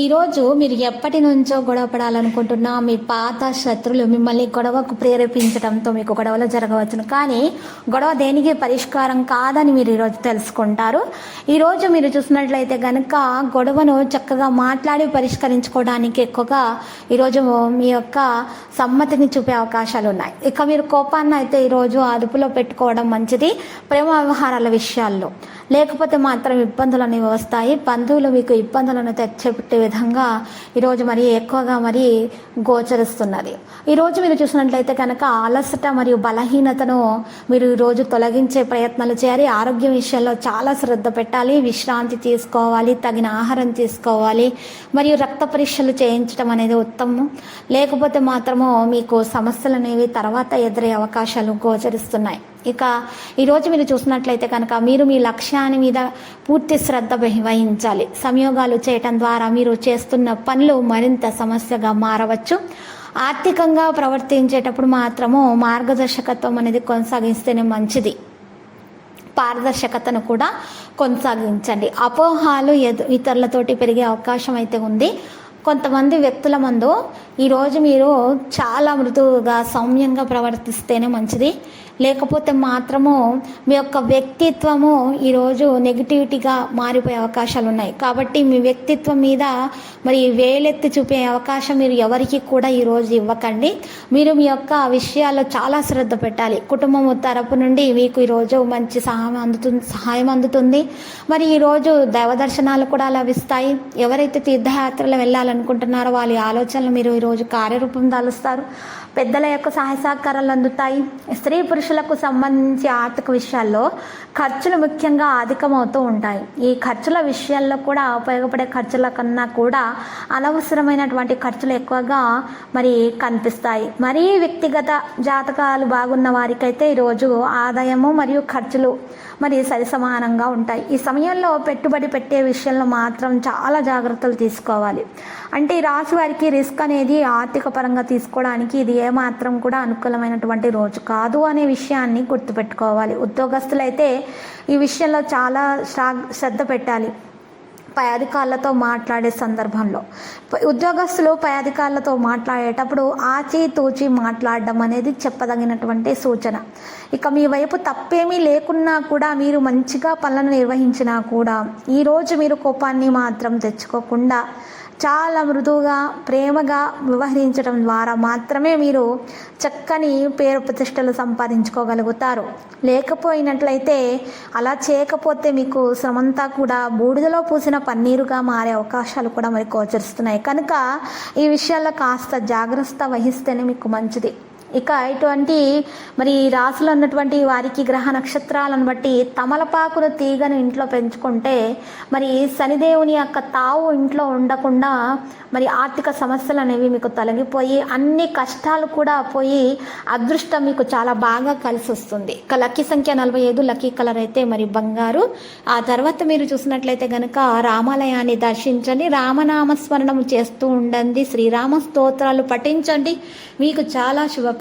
ఈరోజు మీరు ఎప్పటి నుంచో గొడవ పడాలనుకుంటున్నా మీ పాత శత్రులు మిమ్మల్ని గొడవకు ప్రేరేపించడంతో మీకు గొడవలు జరగవచ్చును. కానీ గొడవ దేనికి పరిష్కారం కాదని మీరు ఈరోజు తెలుసుకుంటారు. ఈరోజు మీరు చూసినట్లయితే కనుక గొడవను చక్కగా మాట్లాడి పరిష్కరించుకోవడానికి ఎక్కువగా ఈరోజు మీ యొక్క సమ్మతిని చూపే అవకాశాలు ఉన్నాయి. ఇక మీరు కోపాన్ని అయితే ఈరోజు అదుపులో పెట్టుకోవడం మంచిది ప్రేమ వ్యవహారాల విషయాల్లో. లేకపోతే మాత్రం ఇబ్బందులు అనేవి వస్తాయి. బంధువులు మీకు ఇబ్బందులను తెచ్చిపెట్టే విధంగా ఈరోజు మరి ఎక్కువగా మరి గోచరిస్తున్నది. ఈరోజు మీరు చూసినట్లయితే కనుక అలసట మరియు బలహీనతను మీరు ఈరోజు తొలగించే ప్రయత్నాలు చేయాలి. ఆరోగ్యం విషయంలో చాలా శ్రద్ధ పెట్టాలి. విశ్రాంతి తీసుకోవాలి. తగిన ఆహారం తీసుకోవాలి. మరియు రక్త పరీక్షలు చేయించడం అనేది ఉత్తమం లేకపోతే మాత్రము మీకు సమస్యలు అనేవి తర్వాత ఎదురయ్యే అవకాశాలు గోచరిస్తున్నాయి. ఇక ఈరోజు మీరు చూసినట్లయితే కనుక మీరు మీ లక్ష్యాన్ని మీద పూర్తి శ్రద్ధ వహించాలి. సంయోగాలు చేయటం ద్వారా మీరు చేస్తున్న పనులు మరింత సమస్యగా మారవచ్చు. ఆర్థికంగా ప్రవర్తించేటప్పుడు మాత్రము మార్గదర్శకత్వం అనేది కొనసాగిస్తేనే మంచిది. పారదర్శకతను కూడా కొనసాగించండి. అపోహాలు ఎదు ఇతరులతోటి పెరిగే అవకాశం అయితే ఉంది. కొంతమంది వ్యక్తుల ముందు ఈరోజు మీరు చాలా మృదువుగా సౌమ్యంగా ప్రవర్తిస్తేనే మంచిది. లేకపోతే మాత్రము మీ యొక్క వ్యక్తిత్వము ఈరోజు నెగిటివిటీగా మారిపోయే అవకాశాలు ఉన్నాయి. కాబట్టి మీ వ్యక్తిత్వం మీద మరి వేలెత్తి చూపే అవకాశం మీరు ఎవరికి కూడా ఈరోజు ఇవ్వకండి. మీరు మీ యొక్క విషయాల్లో చాలా శ్రద్ధ పెట్టాలి. కుటుంబం తరపు నుండి మీకు ఈరోజు మంచి సహాయం అందుతుంది సహాయం అందుతుంది. మరి ఈరోజు దైవ దర్శనాలు కూడా లభిస్తాయి. ఎవరైతే తీర్థయాత్రలు వెళ్ళాలనుకుంటున్నారో వాళ్ళ ఆలోచనలు మీరు ఈరోజు కార్యరూపం దాలుస్తారు. పెద్దల యొక్క సహాయ సహకారాలు అందుతాయి. స్త్రీ పురుషులకు సంబంధించి ఆర్థిక విషయాల్లో ఖర్చులు ముఖ్యంగా అధికమవుతూ ఉంటాయి. ఈ ఖర్చుల విషయాల్లో కూడా ఉపయోగపడే ఖర్చుల కన్నా కూడా అనవసరమైనటువంటి ఖర్చులు ఎక్కువగా మరి కనిపిస్తాయి. మరీ వ్యక్తిగత జాతకాలు బాగున్న వారికైతే ఈరోజు ఆదాయము మరియు ఖర్చులు మరి సరి సమానంగా ఉంటాయి. ఈ సమయంలో పెట్టుబడి పెట్టే విషయంలో మాత్రం చాలా జాగ్రత్తలు తీసుకోవాలి. అంటే ఈ రాశి వారికి రిస్క్ అనేది ఆర్థిక పరంగా తీసుకోవడానికి ఇది ఏమాత్రం కూడా అనుకూలమైనటువంటి రోజు కాదు అనే విషయాన్ని గుర్తుపెట్టుకోవాలి. ఉద్యోగస్తులైతే ఈ విషయంలో చాలా శ్రా- శ్రద్ధ పెట్టాలి. పై అధికారులతో మాట్లాడే సందర్భంలో. ఉద్యోగస్తులు పై అధికారులతో మాట్లాడేటప్పుడు ఆచి తూచి మాట్లాడడం అనేది చెప్పదగినటువంటి సూచన. ఇక మీ వైపు తప్పేమీ లేకున్నా కూడా మీరు మంచిగా పనులను నిర్వహించినా కూడా ఈరోజు మీరు కోపాన్ని మాత్రం తెచ్చుకోకుండా చాలా మృదువుగా ప్రేమగా వ్యవహరించడం ద్వారా మాత్రమే మీరు చక్కని పేరు ప్రతిష్టలు సంపాదించుకోగలుగుతారు. లేకపోయినట్లయితే అలా చేయకపోతే మీకు శ్రమంతా కూడా బూడిదలో పూసిన పన్నీరుగా మారే అవకాశాలు కూడా మరి గోచరిస్తున్నాయి కనుక ఈ విషయాల్లో కాస్త జాగ్రత్త వహిస్తేనే మీకు మంచిది. ఇక ఇటువంటి మరి రాసులు ఉన్నటువంటి వారికి గ్రహ నక్షత్రాలను బట్టి తమలపాకుల తీగను ఇంట్లో పెంచుకుంటే మరి శనిదేవుని యొక్క తావు ఇంట్లో ఉండకుండా మరి ఆర్థిక సమస్యలు అనేవి మీకు తొలగిపోయి అన్ని కష్టాలు కూడా పోయి అదృష్టం మీకు చాలా బాగా కలిసి వస్తుంది. ఇక లక్కీ సంఖ్య నలభై ఐదు లక్కీ కలర్ అయితే మరి బంగారు. ఆ తర్వాత మీరు చూసినట్లయితే కనుక రామాలయాన్ని దర్శించండి. రామనామస్మరణం చేస్తూ ఉండండి. శ్రీరామ స్తోత్రాలు పఠించండి. మీకు చాలా